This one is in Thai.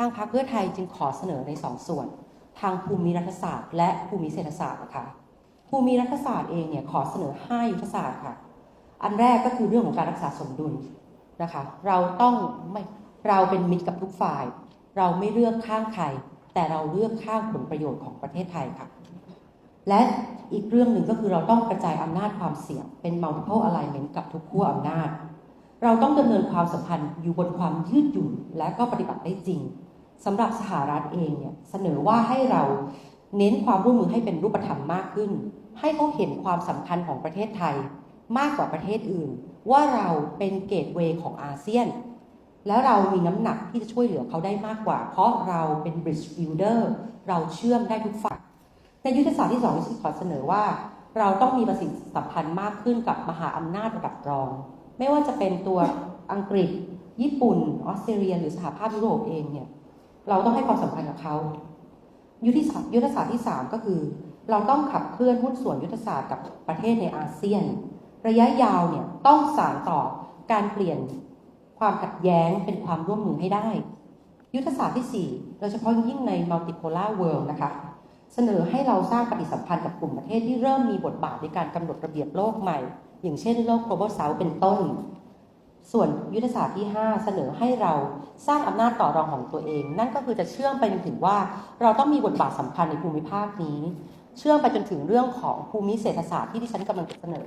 ทางพรรคเพื่อไทยจึงขอเสนอในสองส่วน ทางภูมิรัฐศาสตร์ และภูมิเศรษฐศาสตร์นะคะภูมิรัฐศาสตร์เองเนี่ยขอเสนอ 5 ยุทธศาสตร์ค่ะ อันแรกก็คือเรื่องของการรักษาสมดุลนะคะ เราต้องไม่เราเป็นมิตรกับทุกฝ่าย เราไม่เลือกข้างใครแต่เราเลือกข้างผลประโยชน์ของประเทศไทยค่ะ และอีกเรื่องหนึ่งก็คือเราต้องกระจายอำนาจความเสี่ยง เป็น multiple alignment กับทุกขั้วอำนาจ เราต้องดำเนินความสัมพันธ์อยู่บนความยืดหยุ่นและก็ปฏิบัติได้จริง สำหรับสหรัฐเองเนี่ยเสนอว่าให้เราเน้นความร่วมมือให้เป็นรูปธรรมมากขึ้น ให้เขาเห็นความสำคัญของประเทศไทยมากกว่าประเทศอื่น ว่าเราเป็นเกตเวย์ของอาเซียน แล้วเรามีน้ำหนักที่จะช่วยเหลือเขาได้มากกว่า เพราะเราเป็น bridge builder เราเชื่อมได้ทุกฝ่ายในยุทธศาสตร์ที่สองที่ขอเสนอว่า เราต้องมีประสิทธิสัมพันธ์มากขึ้นกับมหาอำนาจระดับรอง ไม่ว่าจะเป็นตัวอังกฤษ ญี่ปุ่น ออสเตรเลีย หรือสหภาพยุโรปเองเนี่ย เราต้องให้ความสำคัญกับเขายุทธศาสตร์ยุทธศาสตร์ที่ 3 ก็คือ เราต้องขับเคลื่อนหุ้นส่วนยุทธศาสตร์กับประเทศในอาเซียน ระยะยาวเนี่ยต้องสานต่อการเปลี่ยนความขัดแย้งเป็นความร่วมมือให้ได้ ยุทธศาสตร์ที่ 4 โดยเฉพาะยิ่งใน multipolar world นะคะเสนอให้เราสร้างปฏิสัมพันธ์กับกลุ่มประเทศที่เริ่มมีบทบาทในการกำหนดระเบียบโลกใหม่ อย่างเช่นโลก global south เป็นต้น ส่วนยุทธศาสตร์ที่ 5 เสนอให้เราสร้างอำนาจต่อรองของตัวเอง นั่นก็คือจะเชื่อมไปจนถึงว่าเราต้องมีบทบาทสำคัญในภูมิภาคนี้ เชื่อมไปจนถึงเรื่องของภูมิเศรษฐศาสตร์ที่ที่ฉันกำลังจะเสนอ